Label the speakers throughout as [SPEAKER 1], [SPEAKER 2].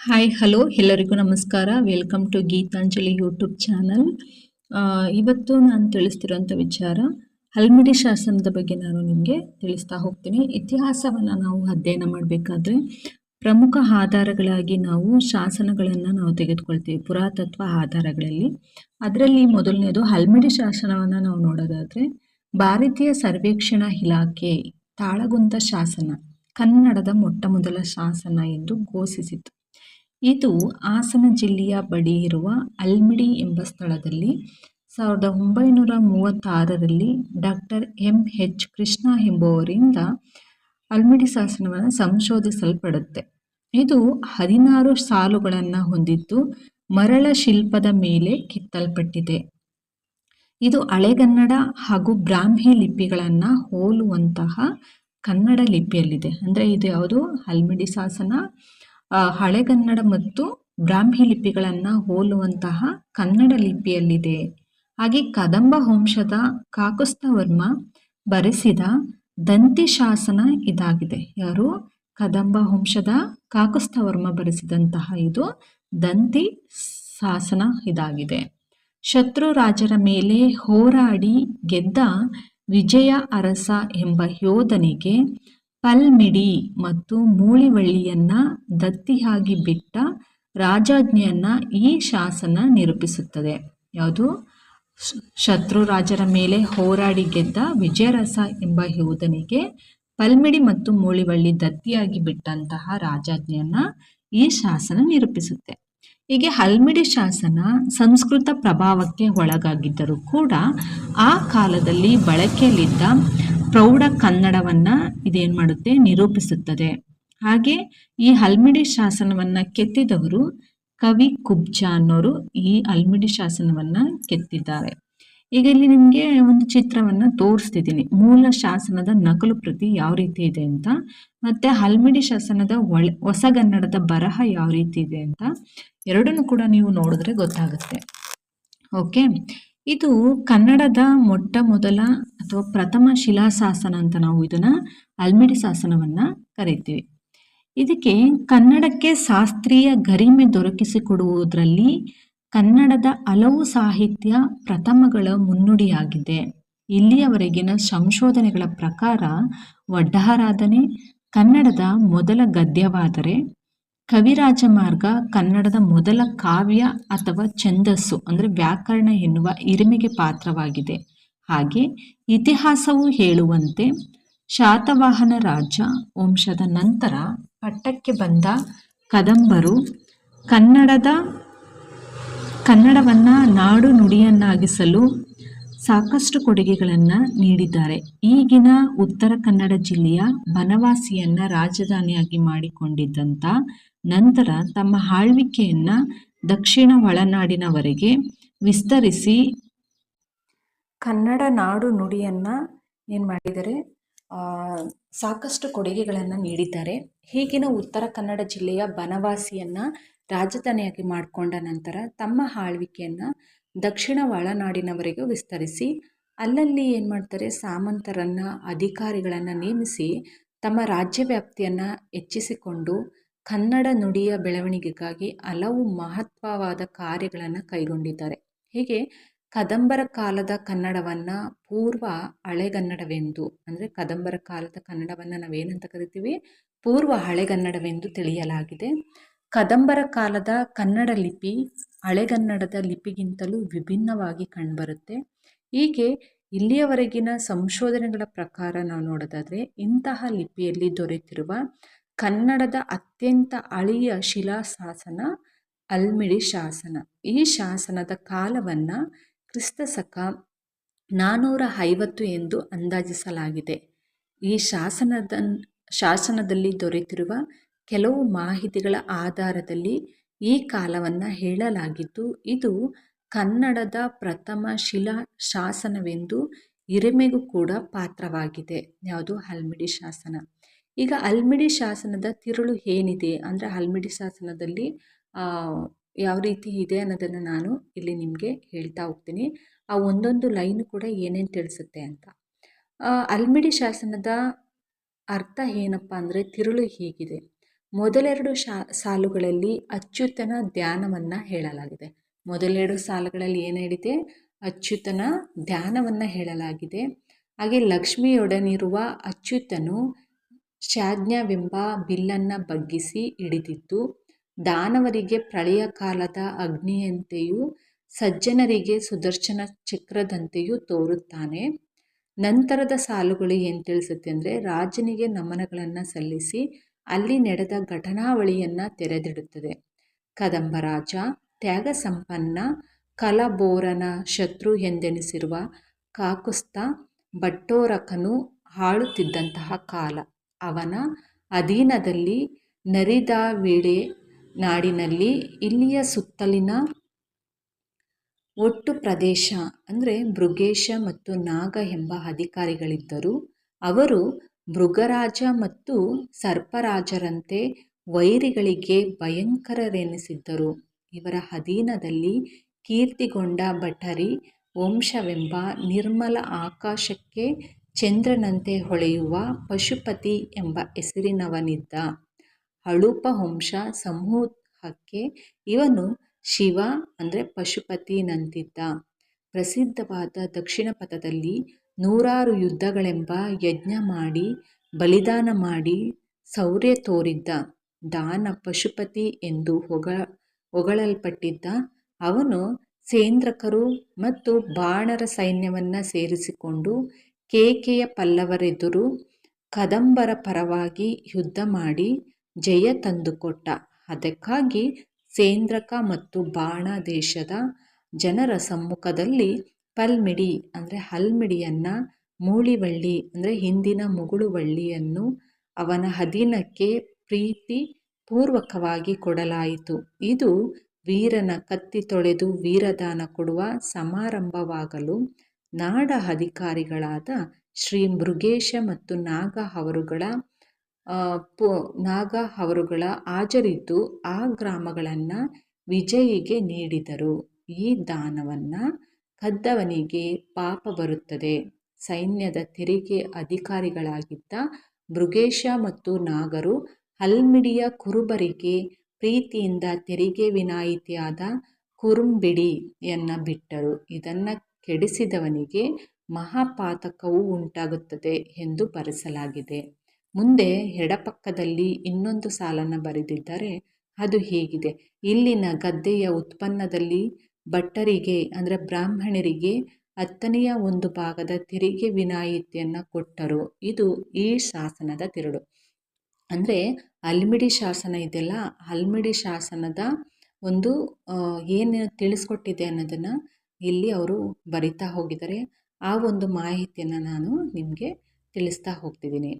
[SPEAKER 1] Hi hello ಎಲ್ಲರಿಗೂ ನಮಸ್ಕಾರ. Welcome to Geetanjali YouTube channel ಇವತ್ತು ನಾನು ತಿಳಿಸ್ತಿರೋಂಥ ವಿಚಾರ, ಹಲ್ಮಿಡಿ ಶಾಸನದ ಬಗ್ಗೆ ನಾನು ನಿಮಗೆ ತಿಳಿಸ್ತಾ ಹೋಗ್ತೀನಿ. ಇತಿಹಾಸವನ್ನು ನಾವು ಅಧ್ಯಯನ ಮಾಡಬೇಕಾದ್ರೆ, ಪ್ರಮುಖ ಆಧಾರಗಳಾಗಿ ನಾವು ಶಾಸನಗಳನ್ನು ನಾವು ತೆಗೆದುಕೊಳ್ತೀವಿ, ಪುರಾತತ್ವ ಆಧಾರಗಳಲ್ಲಿ. ಅದರಲ್ಲಿ ಮೊದಲನೇದು, ಹಲ್ಮಿಡಿ ಶಾಸನವನ್ನು ನಾವು ನೋಡೋದಾದರೆ, ಭಾರತೀಯ ಸರ್ವೇಕ್ಷಣಾ ಇಲಾಖೆ ತಾಳಗುಂದ ಶಾಸನ, ಕನ್ನಡದ ಮೊಟ್ಟ ಮೊದಲ ಶಾಸನ ಎಂದು ಘೋಷಿಸಿತು ಇದು ಹಾಸನ ಜಿಲ್ಲೆಯ ಬಳಿ ಇರುವ ಅಲ್ಮಿಡಿ ಎಂಬ ಸ್ಥಳದಲ್ಲಿ ಸಾವಿರದ ಒಂಬೈನೂರ ಮೂವತ್ತಾರರಲ್ಲಿ ಡಾಕ್ಟರ್ ಎಂ ಎಚ್ ಕೃಷ್ಣ ಎಂಬುವರಿಂದ ಅಲ್ಮಿಡಿ ಶಾಸನವನ್ನು ಸಂಶೋಧಿಸಲ್ಪಡುತ್ತೆ. ಇದು ಹದಿನಾರು ಸಾಲುಗಳನ್ನು ಹೊಂದಿದ್ದು ಮರಳ ಶಿಲ್ಪದ ಮೇಲೆ ಕಿತ್ತಲ್ಪಟ್ಟಿದೆ. ಇದು ಹಳೆಗನ್ನಡ ಹಾಗೂ ಬ್ರಾಹ್ಮಿ ಲಿಪಿಗಳನ್ನು ಹೋಲುವಂತಹ ಕನ್ನಡ ಲಿಪಿಯಲ್ಲಿದೆ. ಅಂದರೆ ಇದು ಯಾವುದು? ಅಲ್ಮಿಡಿ ಶಾಸನ ಹಳೆಗನ್ನಡ ಮತ್ತು ಬ್ರಾಹ್ಮಿ ಲಿಪಿಗಳನ್ನು ಹೋಲುವಂತಹ ಕನ್ನಡ ಲಿಪಿಯಲ್ಲಿದೆ. ಹಾಗೆ ಕದಂಬ ವಂಶದ ಕಾಕುಸ್ಥವರ್ಮ ಬರೆಸಿದ ದಂತಿ ಶಾಸನ ಇದಾಗಿದೆ. ಯಾರು? ಕದಂಬ ವಂಶದ ಕಾಕುಸ್ಥವರ್ಮ ಬರೆಸಿದಂತಹ ಇದು ದಂತಿ ಶಾಸನ ಇದಾಗಿದೆ. ಶತ್ರು ರಾಜರ ಮೇಲೆ ಹೋರಾಡಿ ಗೆದ್ದ ವಿಜಯ ಅರಸ ಎಂಬ ಯೋಧನಿಗೆ ಪಲ್ಮಿಡಿ ಮತ್ತು ಮೂಳಿವಳ್ಳಿಯನ್ನ ದತ್ತಿಯಾಗಿ ಬಿಟ್ಟ ರಾಜಾಜ್ಞೆಯನ್ನ ಈ ಶಾಸನ ನಿರೂಪಿಸುತ್ತದೆ. ಯಾವುದು? ಶತ್ರು ರಾಜರ ಮೇಲೆ ಹೋರಾಡಿ ಗೆದ್ದ ವಿಜಯರಸ ಎಂಬ ಯೋಧನಿಗೆ ಪಲ್ಮಿಡಿ ಮತ್ತು ಮೂಳಿವಳ್ಳಿ ದತ್ತಿಯಾಗಿ ಬಿಟ್ಟಂತಹ ರಾಜಾಜ್ಞೆಯನ್ನ ಈ ಶಾಸನ ನಿರೂಪಿಸುತ್ತೆ. ಹೀಗೆ ಹಲ್ಮಿಡಿ ಶಾಸನ ಸಂಸ್ಕೃತ ಪ್ರಭಾವಕ್ಕೆ ಒಳಗಾಗಿದ್ದರೂ ಕೂಡ ಆ ಕಾಲದಲ್ಲಿ ಬಳಕೆಯಲ್ಲಿದ್ದ ಪ್ರೌಢ ಕನ್ನಡವನ್ನ ಇದೇನ್ ಮಾಡುತ್ತೆ? ನಿರೂಪಿಸುತ್ತದೆ. ಹಾಗೆ ಈ ಹಲ್ಮಿಡಿ ಶಾಸನವನ್ನ ಕೆತ್ತಿದವರು ಕವಿ ಕುಬ್ಜ ಅನ್ನೋರು ಈ ಹಲ್ಮಿಡಿ ಶಾಸನವನ್ನ ಕೆತ್ತಿದ್ದಾರೆ. ಈಗ ಇಲ್ಲಿ ನಿಮಗೆ ಒಂದು ಚಿತ್ರವನ್ನ ತೋರಿಸ್ತಿದ್ದೀನಿ. ಮೂಲ ಶಾಸನದ ನಕಲು ಪ್ರತಿ ಯಾವ ರೀತಿ ಇದೆ ಅಂತ, ಮತ್ತೆ ಹಲ್ಮಿಡಿ ಶಾಸನದ ಒಳೆ ಹೊಸಗನ್ನಡದ ಬರಹ ಯಾವ ರೀತಿ ಇದೆ ಅಂತ ಎರಡನ್ನೂ ಕೂಡ ನೀವು ನೋಡಿದ್ರೆ ಗೊತ್ತಾಗುತ್ತೆ. ಓಕೆ? ಇದು ಕನ್ನಡದ ಮೊಟ್ಟ ಮೊದಲ ಅಥವಾ ಪ್ರಥಮ ಶಿಲಾಶಾಸನ ಅಂತ ನಾವು ಇದನ್ನ ಅಲ್ಮಿಡಿ ಶಾಸನವನ್ನ ಕರಿತೀವಿ. ಇದಕ್ಕೆ ಕನ್ನಡಕ್ಕೆ ಶಾಸ್ತ್ರೀಯ ಗರಿಮೆ ದೊರಕಿಸಿಕೊಡುವುದರಲ್ಲಿ ಕನ್ನಡದ ಹಲವು ಸಾಹಿತ್ಯ ಪ್ರಥಮಗಳ ಮುನ್ನುಡಿಯಾಗಿದೆ. ಇಲ್ಲಿಯವರೆಗಿನ ಸಂಶೋಧನೆಗಳ ಪ್ರಕಾರ ವಡ್ಡಹಾರಾಧನೆ ಕನ್ನಡದ ಮೊದಲ ಗದ್ಯವಾದರೆ ಕವಿರಾಜ ಮಾರ್ಗ ಕನ್ನಡದ ಮೊದಲ ಕಾವ್ಯ ಅಥವಾ ಛಂದಸ್ಸು ಅಂದರೆ ವ್ಯಾಕರಣ ಎನ್ನುವ ಇರಿಮೆಗೆ ಪಾತ್ರವಾಗಿದೆ. ಹಾಗೆ ಇತಿಹಾಸವು ಹೇಳುವಂತೆ ಶಾತವಾಹನ ರಾಜ ವಂಶದ ನಂತರ ಪಟ್ಟಕ್ಕೆ ಬಂದ ಕದಂಬರು ಕನ್ನಡದ ಕನ್ನಡವನ್ನು ನಾಡು ನುಡಿಯನ್ನಾಗಿಸಲು ಸಾಕಷ್ಟು ಕೊಡುಗೆಗಳನ್ನು ನೀಡಿದ್ದಾರೆ. ಈಗಿನ ಉತ್ತರ ಕನ್ನಡ ಜಿಲ್ಲೆಯ ಬನವಾಸಿಯನ್ನ ರಾಜಧಾನಿಯಾಗಿ ಮಾಡಿಕೊಂಡಿದ್ದಂಥ ನಂತರ ತಮ್ಮ ಆಳ್ವಿಕೆಯನ್ನ ದಕ್ಷಿಣ ಒಳನಾಡಿನವರೆಗೆ ವಿಸ್ತರಿಸಿ ಕನ್ನಡ ನಾಡು ನುಡಿಯನ್ನು ಏನು ಆ, ಸಾಕಷ್ಟು ಕೊಡುಗೆಗಳನ್ನು ನೀಡಿದ್ದಾರೆ. ಈಗಿನ ಉತ್ತರ ಕನ್ನಡ ಜಿಲ್ಲೆಯ ಬನವಾಸಿಯನ್ನು ರಾಜಧಾನಿಯಾಗಿ ಮಾಡಿಕೊಂಡ ನಂತರ ತಮ್ಮ ಆಳ್ವಿಕೆಯನ್ನು ದಕ್ಷಿಣ ಒಳನಾಡಿನವರೆಗೂ ವಿಸ್ತರಿಸಿ, ಅಲ್ಲಲ್ಲಿ ಏನು ಮಾಡ್ತಾರೆ, ಸಾಮಂತರನ್ನು, ಅಧಿಕಾರಿಗಳನ್ನು ನೇಮಿಸಿ ತಮ್ಮ ರಾಜ್ಯ ವ್ಯಾಪ್ತಿಯನ್ನು ಹೆಚ್ಚಿಸಿಕೊಂಡು ಕನ್ನಡ ನುಡಿಯ ಬೆಳವಣಿಗೆಗಾಗಿ ಹಲವು ಮಹತ್ವವಾದ ಕಾರ್ಯಗಳನ್ನು ಕೈಗೊಂಡಿದ್ದಾರೆ. ಹೀಗೆ ಕದಂಬರ ಕಾಲದ ಕನ್ನಡವನ್ನು ಪೂರ್ವ ಹಳೆಗನ್ನಡವೆಂದು, ಅಂದರೆ ಕದಂಬರ ಕಾಲದ ಕನ್ನಡವನ್ನು ನಾವೇನಂತ ಕರಿತೀವಿ, ಪೂರ್ವ ಹಳೆಗನ್ನಡವೆಂದು ತಿಳಿಯಲಾಗಿದೆ. ಕದಂಬರ ಕಾಲದ ಕನ್ನಡ ಲಿಪಿ ಹಳೆಗನ್ನಡದ ಲಿಪಿಗಿಂತಲೂ ವಿಭಿನ್ನವಾಗಿ ಕಂಡುಬರುತ್ತೆ. ಹೀಗೆ ಇಲ್ಲಿಯವರೆಗಿನ ಸಂಶೋಧನೆಗಳ ಪ್ರಕಾರ ನಾವು ನೋಡೋದಾದರೆ, ಇಂತಹ ಲಿಪಿಯಲ್ಲಿ ದೊರೆತಿರುವ ಕನ್ನಡದ ಅತ್ಯಂತ ಅಳಿಯ ಶಿಲಾಶಾಸನ ಅಲ್ಮಿಡಿ ಶಾಸನ. ಈ ಶಾಸನದ ಕಾಲವನ್ನು ಕ್ರಿಸ್ತ ಶಕ ನಾನ್ನೂರ ಐವತ್ತು ಎಂದು ಅಂದಾಜಿಸಲಾಗಿದೆ. ಈ ಶಾಸನದ ಶಾಸನದಲ್ಲಿ ದೊರೆತಿರುವ ಕೆಲವು ಮಾಹಿತಿಗಳ ಆಧಾರದಲ್ಲಿ ಈ ಕಾಲವನ್ನು ಹೇಳಲಾಗಿದ್ದು, ಇದು ಕನ್ನಡದ ಪ್ರಥಮ ಶಿಲಾ ಶಾಸನವೆಂದು ಹಿರಿಮೆಗೂ ಕೂಡ ಪಾತ್ರವಾಗಿದೆ. ಯಾವುದು? ಹಲ್ಮಿಡಿ ಶಾಸನ. ಈಗ ಹಲ್ಮಿಡಿ ಶಾಸನದ ತಿರುಳು ಏನಿದೆ? ಅಂದರೆ ಹಲ್ಮಿಡಿ ಶಾಸನದಲ್ಲಿ ಯಾವ ರೀತಿ ಇದೆ ಅನ್ನೋದನ್ನು ನಾನು ಇಲ್ಲಿ ನಿಮಗೆ ಹೇಳ್ತಾ ಹೋಗ್ತೀನಿ. ಆ ಒಂದೊಂದು ಲೈನು ಕೂಡ ಏನೇನು ತಿಳಿಸುತ್ತೆ ಅಂತ. ಅಲ್ಮಿಡಿ ಶಾಸನದ ಅರ್ಥ ಏನಪ್ಪ ಅಂದರೆ ತಿರುಳು ಹೀಗಿದೆ. ಮೊದಲೆರಡು ಶಾ, ಸಾಲುಗಳಲ್ಲಿ ಅಚ್ಯುತನ ಧ್ಯಾನವನ್ನು ಹೇಳಲಾಗಿದೆ. ಮೊದಲೆರಡು ಸಾಲುಗಳಲ್ಲಿ ಏನು ಹೇಳಿದೆ? ಅಚ್ಯುತನ ಧ್ಯಾನವನ್ನು ಹೇಳಲಾಗಿದೆ. ಹಾಗೆ ಲಕ್ಷ್ಮಿಯೊಡನಿರುವ ಅಚ್ಯುತನು ಶಾಜ್ಞವೆಂಬ ಬಿಲ್ಲನ್ನು ಬಗ್ಗಿಸಿ ಹಿಡಿದಿದ್ದು ದಾನವರಿಗೆ ಪ್ರಳಯ ಕಾಲದ ಅಗ್ನಿಯಂತೆಯೂ ಸಜ್ಜನರಿಗೆ ಸುದರ್ಶನ ಚಕ್ರದಂತೆಯೂ ತೋರುತ್ತಾನೆ. ನಂತರದ ಸಾಲುಗಳು ಏನು ತಿಳಿಸುತ್ತೆ ಅಂದರೆ ರಾಜನಿಗೆ ನಮನಗಳನ್ನು ಸಲ್ಲಿಸಿ ಅಲ್ಲಿ ನಡೆದ ಘಟನಾವಳಿಯನ್ನು ತೆರೆದಿಡುತ್ತದೆ. ಕದಂಬರಾಜ ತ್ಯಾಗ ಸಂಪನ್ನ ಕಲಬೋರನ ಶತ್ರು ಎಂದೆನಿಸಿರುವ ಕಾಕುಸ್ತ ಭಟ್ಟೋರಕನು ಹಾಳುತ್ತಿದ್ದಂತಹ ಕಾಲ. ಅವನ ಅಧೀನದಲ್ಲಿ ನರಿದಾವಿಡೆ ನಾಡಿನಲ್ಲಿ ಇಲ್ಲಿಯ ಸುತ್ತಲಿನ ಒಟ್ಟು ಪ್ರದೇಶ ಅಂದರೆ ಮೃಗೇಶ ಮತ್ತು ನಾಗ ಎಂಬ ಅಧಿಕಾರಿಗಳಿದ್ದರು. ಅವರು ಮೃಗರಾಜ ಮತ್ತು ಸರ್ಪರಾಜರಂತೆ ವೈರಿಗಳಿಗೆ ಭಯಂಕರರೆನಿಸಿದ್ದರು. ಇವರ ಅಧೀನದಲ್ಲಿ ಕೀರ್ತಿಗೊಂಡ ಭಟರಿ ವಂಶವೆಂಬ ನಿರ್ಮಲ ಆಕಾಶಕ್ಕೆ ಚಂದ್ರನಂತೆ ಹೊಳೆಯುವ ಪಶುಪತಿ ಎಂಬ ಹೆಸರಿನವನಿದ್ದ ಅಳುಪ ವಂಶ ಸಮೂಹಕ್ಕೆ ಇವನು ಶಿವ ಅಂದರೆ ಪಶುಪತಿನಂತಿದ್ದ ಪ್ರಸಿದ್ಧವಾದ ದಕ್ಷಿಣ ಪಥದಲ್ಲಿ ನೂರಾರು ಯುದ್ಧಗಳೆಂಬ ಯಜ್ಞ ಮಾಡಿ, ಬಲಿದಾನ ಮಾಡಿ ಶೌರ್ಯ ತೋರಿದ್ದ ದಾನ ಪಶುಪತಿ ಎಂದು ಹೊಗ, ಹೊಗಳಲ್ಪಟ್ಟಿದ್ದ ಅವನು ಸೇಂದ್ರಕರು ಮತ್ತು ಬಾಣರ ಸೈನ್ಯವನ್ನು ಸೇರಿಸಿಕೊಂಡು ಕೇಕೆಯ ಪಲ್ಲವರೆದುರು ಕದಂಬರ ಪರವಾಗಿ ಯುದ್ಧ ಮಾಡಿ ಜಯ ತಂದುಕೊಟ್ಟ. ಅದಕ್ಕಾಗಿ ಸೇಂದ್ರಕ ಮತ್ತು ಬಾಣ ದೇಶದ ಜನರ ಸಮ್ಮುಖದಲ್ಲಿ ಪಲ್ಮಿಡಿ ಅಂದರೆ ಹಲ್ಮಿಡಿಯನ್ನು ಮೂಳಿವಳ್ಳಿ ಅಂದರೆ ಹಿಂದಿನ ಮುಗುಳುವಳ್ಳಿಯನ್ನು ಅವನ ಅಧೀನಕ್ಕೆ ಪ್ರೀತಿ ಪೂರ್ವಕವಾಗಿ ಕೊಡಲಾಯಿತು. ಇದು ವೀರನ ಕತ್ತಿ ತೊಳೆದು ವೀರದಾನ ಕೊಡುವ ಸಮಾರಂಭವಾಗಲು ನಾಡ ಅಧಿಕಾರಿಗಳಾದ ಶ್ರೀ ಮೃಗೇಶ ಮತ್ತು ನಾಗ ಅವರುಗಳ ನಾಗ ಅವರುಗಳ ಹಾಜರಿದ್ದು ಆ ಗ್ರಾಮಗಳನ್ನು ವಿಜಯಿಗೆ ನೀಡಿದರು. ಈ ದಾನವನ್ನು ಕದ್ದವನಿಗೆ ಪಾಪ ಬರುತ್ತದೆ. ಸೈನ್ಯದ ತೆರಿಗೆ ಅಧಿಕಾರಿಗಳಾಗಿದ್ದ ಮೃಗೇಶ ಮತ್ತು ನಾಗರು ಹಲ್ಮಿಡಿಯ ಕುರುಬರಿಗೆ ಪ್ರೀತಿಯಿಂದ ತೆರಿಗೆ ವಿನಾಯಿತಿಯಾದ ಕುರುಂಬಿಡಿಯನ್ನು ಬಿಟ್ಟರು. ಇದನ್ನು ಕೆಡಿಸಿದವನಿಗೆ ಮಹಾಪಾತಕವು ಉಂಟಾಗುತ್ತದೆ ಎಂದು ಬರೆಸಲಾಗಿದೆ. ಮುಂದೆ ಎಡಪಕ್ಕದಲ್ಲಿ ಇನ್ನೊಂದು ಸಾಲನ್ನು ಬರೆದಿದ್ದರೆ ಅದು ಹೀಗಿದೆ. ಇಲ್ಲಿನ ಗದ್ದೆಯ ಉತ್ಪನ್ನದಲ್ಲಿ ಭಟ್ಟರಿಗೆ, ಅಂದರೆ ಬ್ರಾಹ್ಮಣರಿಗೆ ಹತ್ತನೆಯ ಒಂದು ಭಾಗದ ತೆರಿಗೆ ವಿನಾಯಿತಿಯನ್ನು ಕೊಟ್ಟರು. ಇದು ಈ ಶಾಸನದ ತಿರುಳು. ಅಂದರೆ ಅಲ್ಮಿಡಿ ಶಾಸನ ಇದೆಯಲ್ಲ, ಅಲ್ಮಿಡಿ ಶಾಸನದ ಒಂದು ಏನು ತಿಳಿಸ್ಕೊಟ್ಟಿದೆ ಅನ್ನೋದನ್ನು ಇಲ್ಲಿ ಅವರು ಬರಿತಾ ಹೋಗಿದ್ದಾರೆ. ಆ ಒಂದು ಮಾಹಿತಿಯನ್ನು ನಾನು ನಿಮಗೆ ತಿಳಿಸ್ತಾ ಹೋಗ್ತಿದ್ದೀನಿ.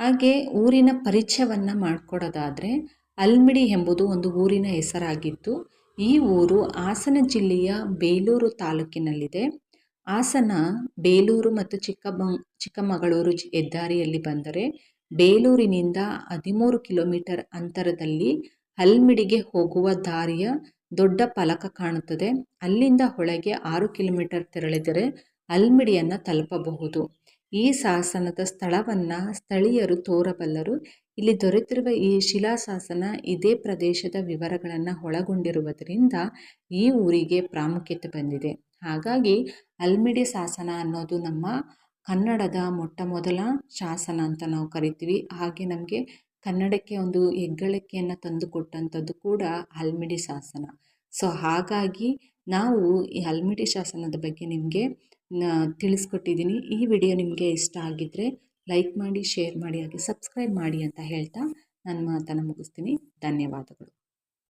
[SPEAKER 1] ಹಾಗೆ ಊರಿನ ಪರಿಚಯವನ್ನು ಮಾಡಿಕೊಡೋದಾದರೆ ಅಲ್ಮಿಡಿ ಎಂಬುದು ಒಂದು ಊರಿನ ಹೆಸರಾಗಿದ್ದು ಈ ಊರು ಹಾಸನ ಜಿಲ್ಲೆಯ ಬೇಲೂರು ತಾಲೂಕಿನಲ್ಲಿದೆ. ಹಾಸನ, ಬೇಲೂರು ಮತ್ತು ಚಿಕ್ಕಮ ಚಿಕ್ಕಮಗಳೂರು ಹೆದ್ದಾರಿಯಲ್ಲಿ ಬಂದರೆ ಬೇಲೂರಿನಿಂದ ಹದಿಮೂರು ಕಿಲೋಮೀಟರ್ ಅಂತರದಲ್ಲಿ ಹಲ್ಮಿಡಿಗೆ ಹೋಗುವ ದಾರಿಯ ದೊಡ್ಡ ಫಲಕ ಕಾಣುತ್ತದೆ. ಅಲ್ಲಿಂದ ಒಳಗೆ ಆರು ಕಿಲೋಮೀಟರ್ ತೆರಳಿದರೆ ಅಲ್ಮಿಡಿಯನ್ನು ತಲುಪಬಹುದು. ಈ ಶಾಸನದ ಸ್ಥಳವನ್ನು ಸ್ಥಳೀಯರು ತೋರಬಲ್ಲರು. ಇಲ್ಲಿ ದೊರೆತಿರುವ ಈ ಶಿಲಾಶಾಸನ ಇದೇ ಪ್ರದೇಶದ ವಿವರಗಳನ್ನು ಒಳಗೊಂಡಿರುವುದರಿಂದ ಈ ಊರಿಗೆ ಪ್ರಾಮುಖ್ಯತೆ ಬಂದಿದೆ. ಹಾಗಾಗಿ ಅಲ್ಮಿಡಿ ಶಾಸನ ಅನ್ನೋದು ನಮ್ಮ ಕನ್ನಡದ ಮೊಟ್ಟ ಮೊದಲ ಶಾಸನ ಅಂತ ನಾವು ಕರಿತೀವಿ. ಹಾಗೆ ನಮಗೆ ಕನ್ನಡಕ್ಕೆ ಒಂದು ಹೆಗ್ಗಳಿಕೆಯನ್ನು ತಂದುಕೊಟ್ಟಂಥದ್ದು ಕೂಡ ಹಲ್ಮಿಡಿ ಶಾಸನ. ಸೊ ಹಾಗಾಗಿ ನಾವು ಈ ಹಲ್ಮಿಡಿ ಶಾಸನದ ಬಗ್ಗೆ ನಿಮಗೆ ತಿಳಿಸ್ಕೊಟ್ಟಿದ್ದೀನಿ. ಈ ವಿಡಿಯೋ ನಿಮಗೆ ಇಷ್ಟ ಆಗಿದ್ದರೆ ಲೈಕ್ ಮಾಡಿ, ಶೇರ್ ಮಾಡಿ, ಹಾಗೆ ಸಬ್ಸ್ಕ್ರೈಬ್ ಮಾಡಿ ಅಂತ ಹೇಳ್ತಾ ನನ್ನ ಮಾತನ್ನು ಮುಗಿಸ್ತೀನಿ. ಧನ್ಯವಾದಗಳು.